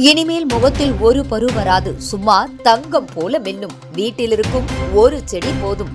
இனிமேல் முகத்தில் ஒரு பரு வராது. சும்மா தங்கம் போல மின்னும். வீட்டில் இருக்கும் ஒரு செடி போதும்.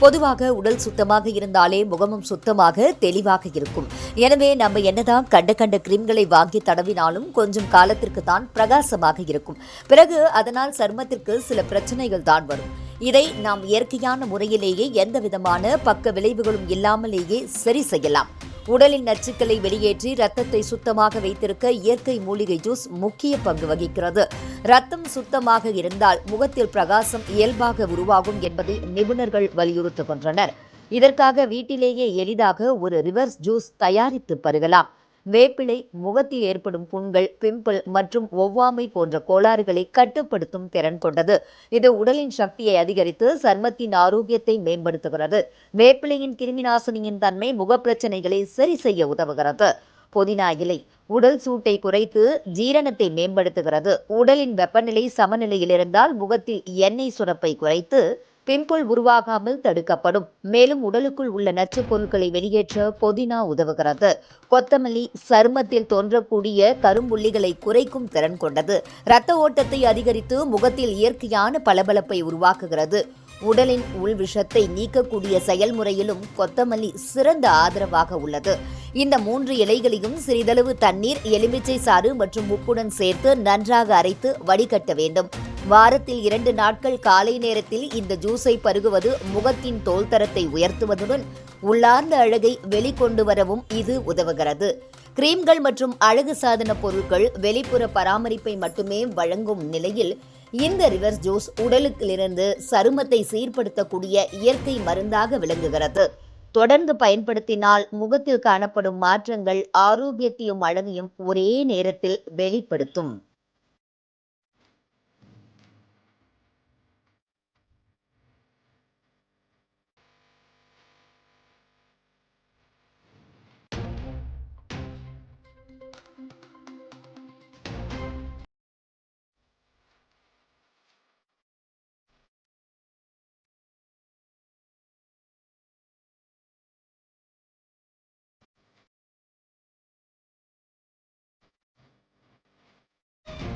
பொதுவாக உடல் சுத்தமாக இருந்தாலே முகமும் சுத்தமாக தெளிவாக இருக்கும். எனவே நம்ம என்னதான் கண்ட கண்ட கிரீம்களை வாங்கி தடவினாலும் கொஞ்சம் காலத்திற்கு தான் பிரகாசமாக இருக்கும். பிறகு அதனால் சருமத்திற்கு சில பிரச்சனைகள் தான் வரும். இதை நாம் இயற்கையான முறையிலேயே எந்த விதமான பக்க விளைவுகளும் இல்லாமலேயே சரி செய்யலாம். உடலின் நச்சுக்களை வெளியேற்றி ரத்தத்தை சுத்தமாக வைத்திருக்க இயற்கை மூலிகை ஜூஸ் முக்கிய பங்கு வகிக்கிறது. ரத்தம் சுத்தமாக இருந்தால் முகத்தில் பிரகாசம் இயல்பாக உருவாகும் என்பதை நிபுணர்கள் வலியுறுத்துகின்றனர். இதற்காக வீட்டிலேயே எளிதாக ஒரு ரிவர்ஸ் ஜூஸ் தயாரித்து பருகலாம். வேப்பிலை முகத்தில் ஏற்படும் புண்கள் பிம்பிள் மற்றும் ஒவ்வாமை போன்ற கோளாறுகளை கட்டுப்படுத்தும் திறன் கொண்டது. இது உடலின் சக்தியை அதிகரித்து சர்மத்தின் ஆரோக்கியத்தை மேம்படுத்துகிறது. வேப்பிலையின் கிருமிநாசினியின் தன்மை முகப்பிரச்சனைகளை சரி செய்ய உதவுகிறது. புதினா இலை உடல் சூட்டை குறைத்து ஜீரணத்தை மேம்படுத்துகிறது. உடலின் வெப்பநிலை சமநிலையில் இருந்தால் முகத்தில் எண்ணெய் சுரப்பை குறைத்து பிம்பிள் உருவாகாமல் தடுக்கப்படும். மேலும் உடலுக்குள் உள்ள நச்சுப் பொருட்களை வெளியேற்ற புதினா உதவுகிறது. கொத்தமல்லி சருமத்தில் தோன்றக்கூடிய கரும்புள்ளிகளை குறைக்கும் திறன் கொண்டது. இரத்த ஓட்டத்தை அதிகரித்து முகத்தில் இயற்கையான பளபளப்பை உருவாக்குகிறது. உடலின் உள்விஷத்தை நீக்கக்கூடிய செயல்முறையிலும் கொத்தமல்லி சிறந்த ஆதரவாக உள்ளது. இந்த மூன்று இலைகளையும் சிறிதளவு தண்ணீர் எலுமிச்சை சாறு மற்றும் உப்புடன் சேர்த்து நன்றாக அரைத்து வடிகட்ட வேண்டும். வாரத்தில் இரண்டு நாட்கள் காலை நேரத்தில் இந்த ஜூஸை பருகுவது முகத்தின் தோல் தரத்தை உயர்த்துவதுடன் உள்ளார்ந்த அழகை வெளிக்கொண்டு வரவும் இது உதவுகிறது. கிரீம்கள் மற்றும் அழகு சாதன பொருட்கள் வெளிப்புற பராமரிப்பை மட்டுமே வழங்கும் நிலையில் இந்த ரிவர்ஸ் ஜூஸ் உடலுக்கிலிருந்து சருமத்தை சீர்படுத்தக்கூடிய இயற்கை மருந்தாக விளங்குகிறது. தொடர்ந்து பயன்படுத்தினால் முகத்தில் காணப்படும் மாற்றங்கள் ஆரோக்கியத்தையும் அழகையும் ஒரே நேரத்தில் வெளிப்படுத்தும்.